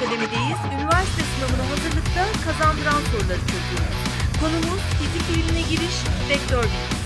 Akademi'deyiz. Üniversite sınavına hazırlıkta kazandıran soruları çözüyoruz. Konumuz fizik bilimine giriş, vektör bilgisi.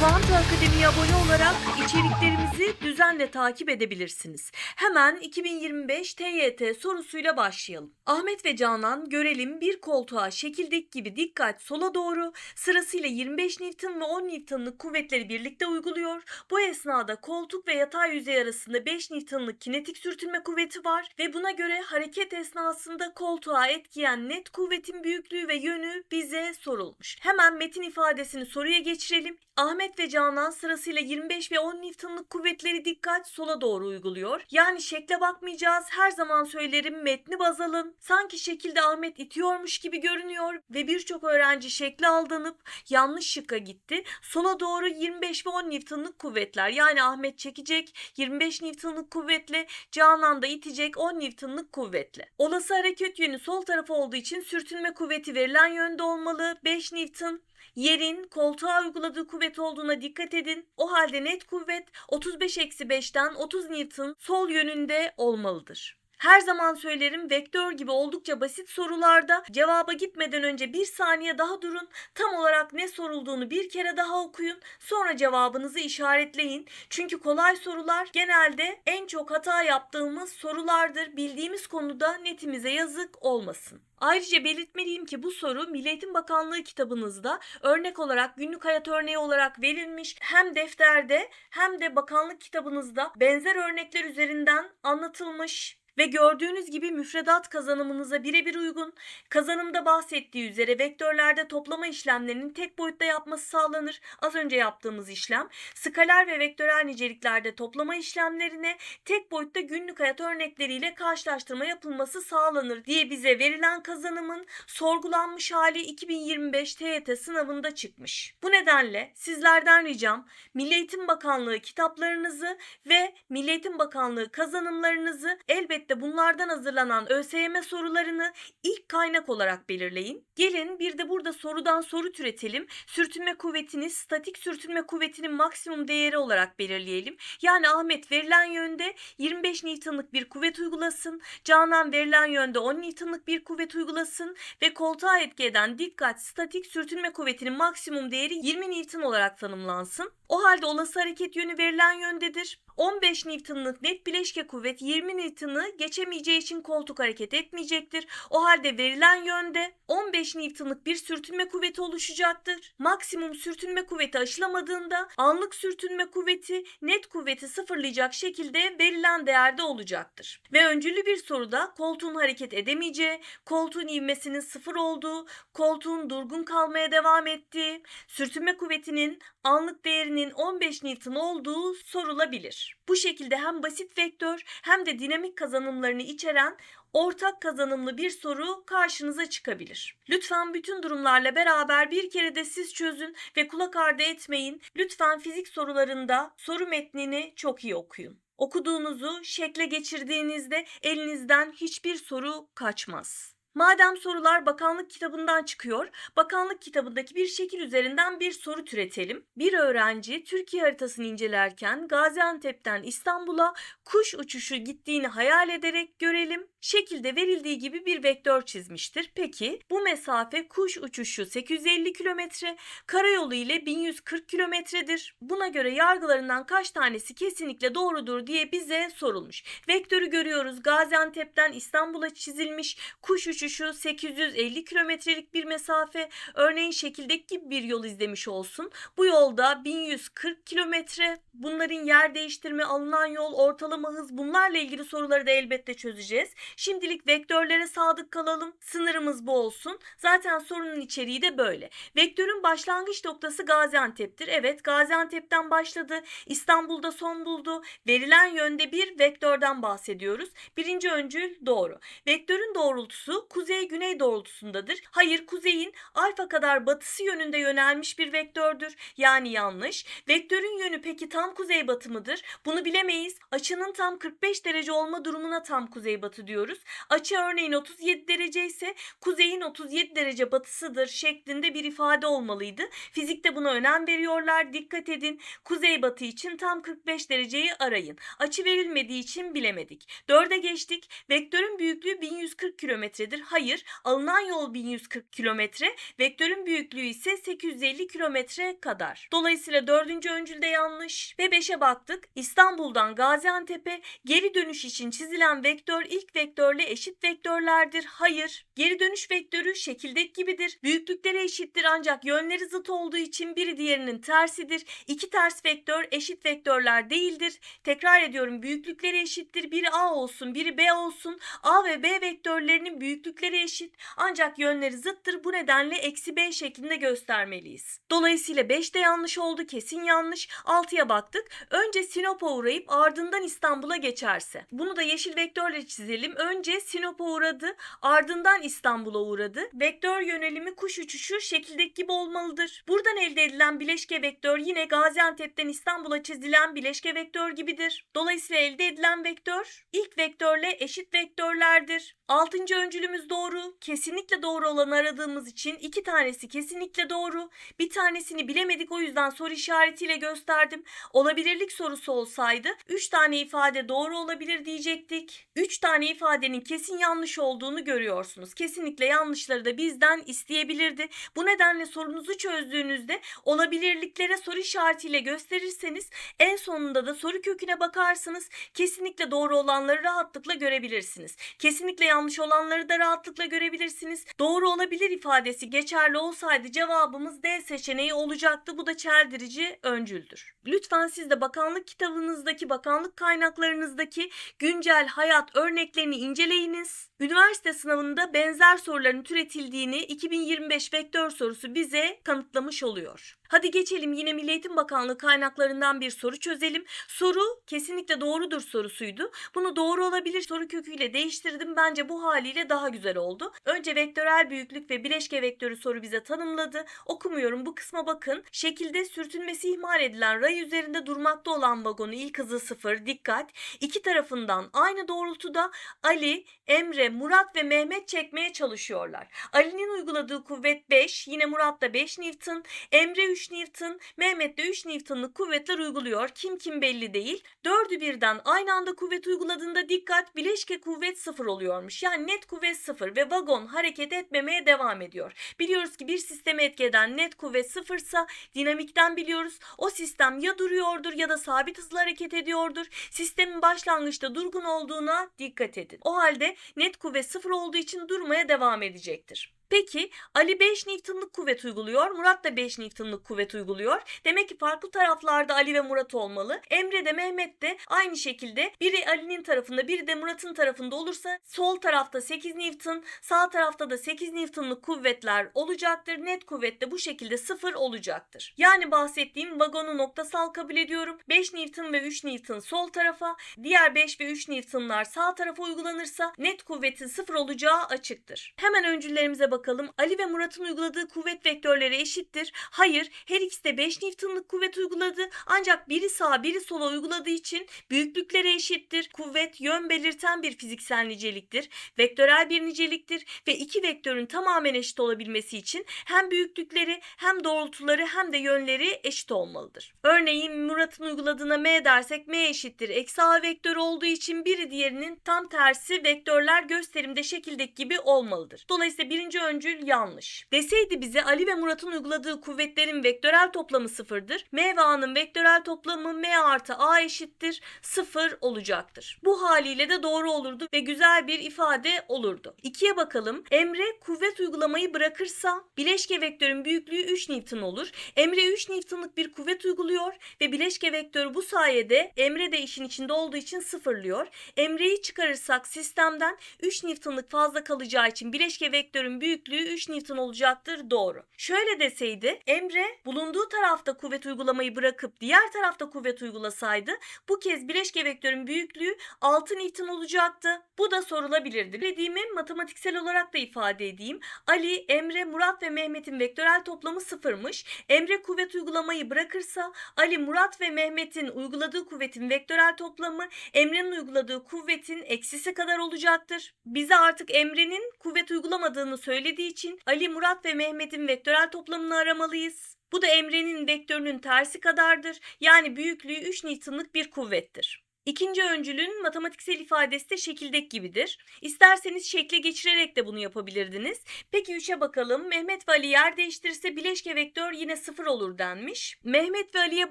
Kuantu Akademi'ye abone olarak içeriklerimizi düzenle takip edebilirsiniz. Hemen 2025 TYT sorusuyla başlayalım. Ahmet ve Canan görelim bir koltuğa şekildeki gibi dikkat sola doğru sırasıyla 25 Newton ve 10 Newton'lık kuvvetleri birlikte uyguluyor. Bu esnada koltuk ve yatay yüzey arasında 5 Newton'lık kinetik sürtünme kuvveti var ve buna göre hareket esnasında koltuğa etkiyen net kuvvetin büyüklüğü ve yönü bize sorulmuş. Hemen metin ifadesini soruya geçirelim. Ahmet ve Canan sırasıyla 25 ve 10 Newton'lık kuvvetleri dikkat sola doğru uyguluyor. Yani şekle bakmayacağız. Her zaman söylerim metni baz alın. Sanki şekilde Ahmet itiyormuş gibi görünüyor ve birçok öğrenci şekle aldanıp yanlış şıkka gitti. Sola doğru 25 ve 10 Newton'lık kuvvetler. Yani Ahmet çekecek 25 Newton'lık kuvvetle, Canan da itecek 10 Newton'lık kuvvetle. Olası hareket yönü sol tarafı olduğu için sürtünme kuvveti verilen yönde olmalı. 5 Newton Yerin koltuğa uyguladığı kuvvet olduğuna dikkat edin. O halde net kuvvet 35-5'ten 30 Newton sol yönünde olmalıdır. Her zaman söylerim vektör gibi oldukça basit sorularda cevaba gitmeden önce bir saniye daha durun. Tam olarak ne sorulduğunu bir kere daha okuyun. Sonra cevabınızı işaretleyin. Çünkü kolay sorular genelde en çok hata yaptığımız sorulardır. Bildiğimiz konuda netimize yazık olmasın. Ayrıca belirtmeliyim ki bu soru Milli Eğitim Bakanlığı kitabınızda örnek olarak günlük hayat örneği olarak verilmiş. Hem defterde hem de bakanlık kitabınızda benzer örnekler üzerinden anlatılmış ve gördüğünüz gibi müfredat kazanımınıza birebir uygun. Kazanımda bahsettiği üzere vektörlerde toplama işlemlerinin tek boyutta yapması sağlanır. Az önce yaptığımız işlem. Skaler ve vektörel niceliklerde toplama işlemlerine tek boyutta günlük hayat örnekleriyle karşılaştırma yapılması sağlanır diye bize verilen kazanımın sorgulanmış hali 2025 TYT sınavında çıkmış. Bu nedenle sizlerden ricam Milli Eğitim Bakanlığı kitaplarınızı ve Milli Eğitim Bakanlığı kazanımlarınızı elbette bunlardan hazırlanan ÖSYM sorularını ilk kaynak olarak belirleyin. Gelin bir de burada sorudan soru türetelim. Sürtünme kuvvetini statik sürtünme kuvvetinin maksimum değeri olarak belirleyelim. Yani Ahmet verilen yönde 25 Newton'lık bir kuvvet uygulasın. Canan verilen yönde 10 Newton'lık bir kuvvet uygulasın ve koltuğa etki eden dikkat statik sürtünme kuvvetinin maksimum değeri 20 Newton olarak tanımlansın. O halde olası hareket yönü verilen yöndedir. 15 Newton'lık net bileşke kuvvet 20 Newton'ı geçemeyeceği için koltuk hareket etmeyecektir. O halde verilen yönde 15 Newton'lık bir sürtünme kuvveti oluşacaktır. Maksimum sürtünme kuvveti aşılamadığında anlık sürtünme kuvveti net kuvveti sıfırlayacak şekilde verilen değerde olacaktır. Ve öncüllü bir soruda koltuğun hareket edemeyeceği, koltuğun ivmesinin sıfır olduğu, koltuğun durgun kalmaya devam ettiği, sürtünme kuvvetinin anlık değerinin 15 Newton olduğu sorulabilir. Bu şekilde hem basit vektör hem de dinamik kazanımlarını içeren ortak kazanımlı bir soru karşınıza çıkabilir. Lütfen bütün durumlarla beraber bir kere de siz çözün ve kulak ardı etmeyin. Lütfen fizik sorularında soru metnini çok iyi okuyun. Okuduğunuzu şekle geçirdiğinizde elinizden hiçbir soru kaçmaz. Madem sorular bakanlık kitabından çıkıyor, bakanlık kitabındaki bir şekil üzerinden bir soru türetelim. Bir öğrenci Türkiye haritasını incelerken Gaziantep'ten İstanbul'a kuş uçuşu gittiğini hayal ederek görelim. Şekilde verildiği gibi bir vektör çizmiştir. Peki bu mesafe kuş uçuşu 850 kilometre, karayolu ile 1140 kilometredir. Buna göre yargılarından kaç tanesi kesinlikle doğrudur diye bize sorulmuş. Vektörü görüyoruz. Gaziantep'ten İstanbul'a çizilmiş. Kuş uçuşu 850 kilometrelik bir mesafe. Örneğin şekildeki gibi bir yol izlemiş olsun. Bu yolda 1140 kilometre. Bunların yer değiştirme, alınan yol, ortalama hız bunlarla ilgili soruları da elbette çözeceğiz. Şimdilik vektörlere sadık kalalım. Sınırımız bu olsun. Zaten sorunun içeriği de böyle. Vektörün başlangıç noktası Gaziantep'tir. Evet Gaziantep'ten başladı. İstanbul'da son buldu. Verilen yönde bir vektörden bahsediyoruz. Birinci öncül doğru. Vektörün doğrultusu kuzey güney doğrultusundadır. Hayır kuzeyin alfa kadar batısı yönünde yönelmiş bir vektördür. Yani yanlış. Vektörün yönü peki tam kuzeybatı mıdır? Bunu bilemeyiz. Açının tam 45 derece olma durumuna tam kuzeybatı diyoruz. Açı örneğin 37 derece ise kuzeyin 37 derece batısıdır şeklinde bir ifade olmalıydı. Fizikte buna önem veriyorlar. Dikkat edin. Kuzeybatı için tam 45 dereceyi arayın. Açı verilmediği için bilemedik. 4'e geçtik. Vektörün büyüklüğü 1140 kilometredir. Hayır, alınan yol 1140 kilometre. Vektörün büyüklüğü ise 850 kilometre kadar. Dolayısıyla dördüncü öncülde yanlış. Ve 5'e baktık. İstanbul'dan Gaziantep'e geri dönüş için çizilen vektör ilk vektörle eşit vektörlerdir. Hayır. Geri dönüş vektörü şekildeki gibidir. Büyüklükleri eşittir ancak yönleri zıt olduğu için biri diğerinin tersidir. İki ters vektör eşit vektörler değildir. Tekrar ediyorum büyüklükleri eşittir. Biri A olsun, biri B olsun. A ve B vektörlerinin büyüklükleri eşit ancak yönleri zıttır. Bu nedenle eksi B şeklinde göstermeliyiz. Dolayısıyla 5 de yanlış oldu. Kesin yanlış. 6'ya baktık. Önce Sinop'a uğrayıp ardından İstanbul'a geçerse. Bunu da yeşil vektörle çizelim. Önce Sinop'a uğradı. Ardından İstanbul'a uğradı. Vektör yönelimi kuş uçuşu şekildeki gibi olmalıdır. Buradan elde edilen bileşke vektör yine Gaziantep'ten İstanbul'a çizilen bileşke vektör gibidir. Dolayısıyla elde edilen vektör ilk vektörle eşit vektörlerdir. Altıncı öncülümüz doğru. Kesinlikle doğru olanı aradığımız için iki tanesi kesinlikle doğru. Bir tanesini bilemedik o yüzden soru işaretiyle gösterdim. Olabilirlik sorusu olsaydı 3 tane ifade doğru olabilir diyecektik. 3 tane ifadenin kesin yanlış olduğunu görüyorsunuz. Kesinlikle yanlışları da bizden isteyebilirdi. Bu nedenle sorunuzu çözdüğünüzde olabilirliklere soru işaretiyle gösterirseniz en sonunda da soru köküne bakarsınız. Kesinlikle doğru olanları rahatlıkla görebilirsiniz. Kesinlikle yanlış olanları da rahatlıkla görebilirsiniz. Doğru olabilir ifadesi geçerli olsaydı cevabımız D seçeneği olacaktı. Bu da çeldirici öncüldür. Lütfen siz de bakanlık kitabınızdaki, bakanlık kaynaklarınızdaki güncel hayat örneklerini inceleyiniz. Üniversite sınavında benzer soruların türetildiğini 2025 vektör sorusu bize kanıtlamış oluyor. Hadi geçelim yine Milli Eğitim Bakanlığı kaynaklarından bir soru çözelim. Soru kesinlikle doğrudur sorusuydu. Bunu doğru olabilir soru köküyle değiştirdim. Bence bu haliyle daha güzel oldu. Önce vektörel büyüklük ve bileşke vektörü soru bize tanımladı. Okumuyorum bu kısma bakın. Şekilde sürtünmesi ihmal edilen ray üzerinde durmakta olan vagonu ilk hızı sıfır dikkat. İki tarafından aynı doğrultuda Ali, Emre, Murat ve Mehmet çekmeye çalışıyorlar. Ali'nin uyguladığı kuvvet 5, yine Murat da 5 Newton, Emre 3 Newton, Mehmet de 3 Newton'lık kuvvetler uyguluyor. Kim kim belli değil. Dördü birden aynı anda kuvvet uyguladığında dikkat bileşke kuvvet sıfır oluyormuş. Yani net kuvvet sıfır ve vagon hareket etmemeye devam ediyor. Biliyoruz ki bir sisteme etki eden net kuvvet sıfırsa dinamikten biliyoruz. O sistem ya duruyordur ya da sabit hızla hareket ediyordur. Sistemin başlangıçta durgun olduğuna dikkat edin. O halde net kuvvet sıfır olduğu için durmaya devam edecektir. Peki Ali 5 Newton'lık kuvvet uyguluyor. Murat da 5 Newton'lık kuvvet uyguluyor. Demek ki farklı taraflarda Ali ve Murat olmalı. Emre de Mehmet de aynı şekilde biri Ali'nin tarafında biri de Murat'ın tarafında olursa sol tarafta 8 Newton sağ tarafta da 8 Newton'lık kuvvetler olacaktır. Net kuvvet de bu şekilde sıfır olacaktır. Yani bahsettiğim vagonu noktasal kabul ediyorum. 5 Newton ve 3 Newton sol tarafa diğer 5 ve 3 Newton'lar sağ tarafa uygulanırsa net kuvvetin sıfır olacağı açıktır. Hemen öncüllerimize bakalım. Ali ve Murat'ın uyguladığı kuvvet vektörleri eşittir. Hayır, her ikisi de 5 Newton'lık kuvvet uyguladı. Ancak biri sağa biri sola uyguladığı için büyüklükleri eşittir. Kuvvet yön belirten bir fiziksel niceliktir. Vektörel bir niceliktir ve iki vektörün tamamen eşit olabilmesi için hem büyüklükleri hem doğrultuları hem de yönleri eşit olmalıdır. Örneğin Murat'ın uyguladığına m dersek m eşittir. Eksi a vektörü olduğu için biri diğerinin tam tersi vektörler gösterimde şekildeki gibi olmalıdır. Dolayısıyla birinci öncül yanlış. Deseydi bize Ali ve Murat'ın uyguladığı kuvvetlerin vektörel toplamı sıfırdır. M ve A'nın vektörel toplamı M artı A eşittir sıfır olacaktır. Bu haliyle de doğru olurdu ve güzel bir ifade olurdu. İkiye bakalım. Emre kuvvet uygulamayı bırakırsa bileşke vektörün büyüklüğü 3 Newton olur. Emre 3 Newton'lık bir kuvvet uyguluyor ve bileşke vektörü bu sayede Emre de işin içinde olduğu için sıfırlıyor. Emre'yi çıkarırsak sistemden 3 Newton'lık fazla kalacağı için bileşke vektörün büyüklüğü büyüklüğü 3 Newton olacaktır. Doğru. Şöyle deseydi Emre bulunduğu tarafta kuvvet uygulamayı bırakıp diğer tarafta kuvvet uygulasaydı bu kez bileşke vektörün büyüklüğü 6 Newton olacaktı. Bu da sorulabilirdi. Dediğimi matematiksel olarak da ifade edeyim. Ali, Emre, Murat ve Mehmet'in vektörel toplamı sıfırmış. Emre kuvvet uygulamayı bırakırsa Ali, Murat ve Mehmet'in uyguladığı kuvvetin vektörel toplamı Emre'nin uyguladığı kuvvetin eksisi kadar olacaktır. Bize artık Emre'nin kuvvet uygulamadığını söylediği için Ali, Murat ve Mehmet'in vektörel toplamını aramalıyız. Bu da Emre'nin vektörünün tersi kadardır. Yani büyüklüğü 3 Newton'lık bir kuvvettir. İkinci öncülün matematiksel ifadesi de şekildeki gibidir. İsterseniz şekle geçirerek de bunu yapabilirdiniz. Peki 3'e bakalım. Mehmet ve Ali yer değiştirirse bileşke vektör yine 0 olur denmiş. Mehmet ve Ali'ye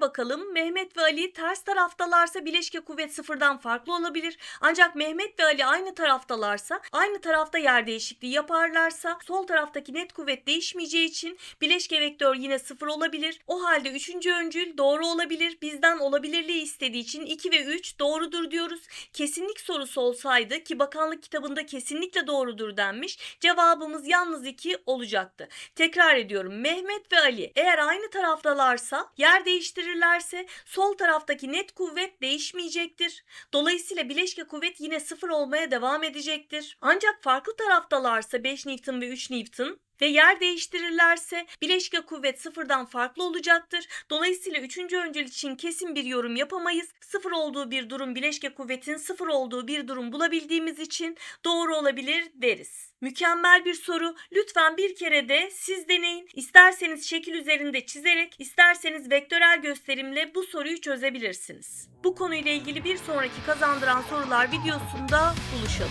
bakalım. Mehmet ve Ali ters taraftalarsa bileşke kuvvet sıfırdan farklı olabilir. Ancak Mehmet ve Ali aynı taraftalarsa, aynı tarafta yer değişikliği yaparlarsa sol taraftaki net kuvvet değişmeyeceği için bileşke vektör yine 0 olabilir. O halde 3. öncül doğru olabilir. Bizden olabilirliği istediği için 2 ve 3 doğrudur diyoruz. Kesinlik sorusu olsaydı ki bakanlık kitabında kesinlikle doğrudur denmiş. Cevabımız yalnız 2 olacaktı. Tekrar ediyorum. Mehmet ve Ali eğer aynı taraftalarsa yer değiştirirlerse sol taraftaki net kuvvet değişmeyecektir. Dolayısıyla bileşke kuvvet yine sıfır olmaya devam edecektir. Ancak farklı taraftalarsa 5 Newton ve 3 Newton ve yer değiştirirlerse bileşke kuvvet sıfırdan farklı olacaktır. Dolayısıyla üçüncü öncül için kesin bir yorum yapamayız. Sıfır olduğu bir durum bileşke kuvvetin sıfır olduğu bir durum bulabildiğimiz için doğru olabilir deriz. Mükemmel bir soru. Lütfen bir kere de siz deneyin. İsterseniz şekil üzerinde çizerek, isterseniz vektörel gösterimle bu soruyu çözebilirsiniz. Bu konuyla ilgili bir sonraki kazandıran sorular videosunda buluşalım.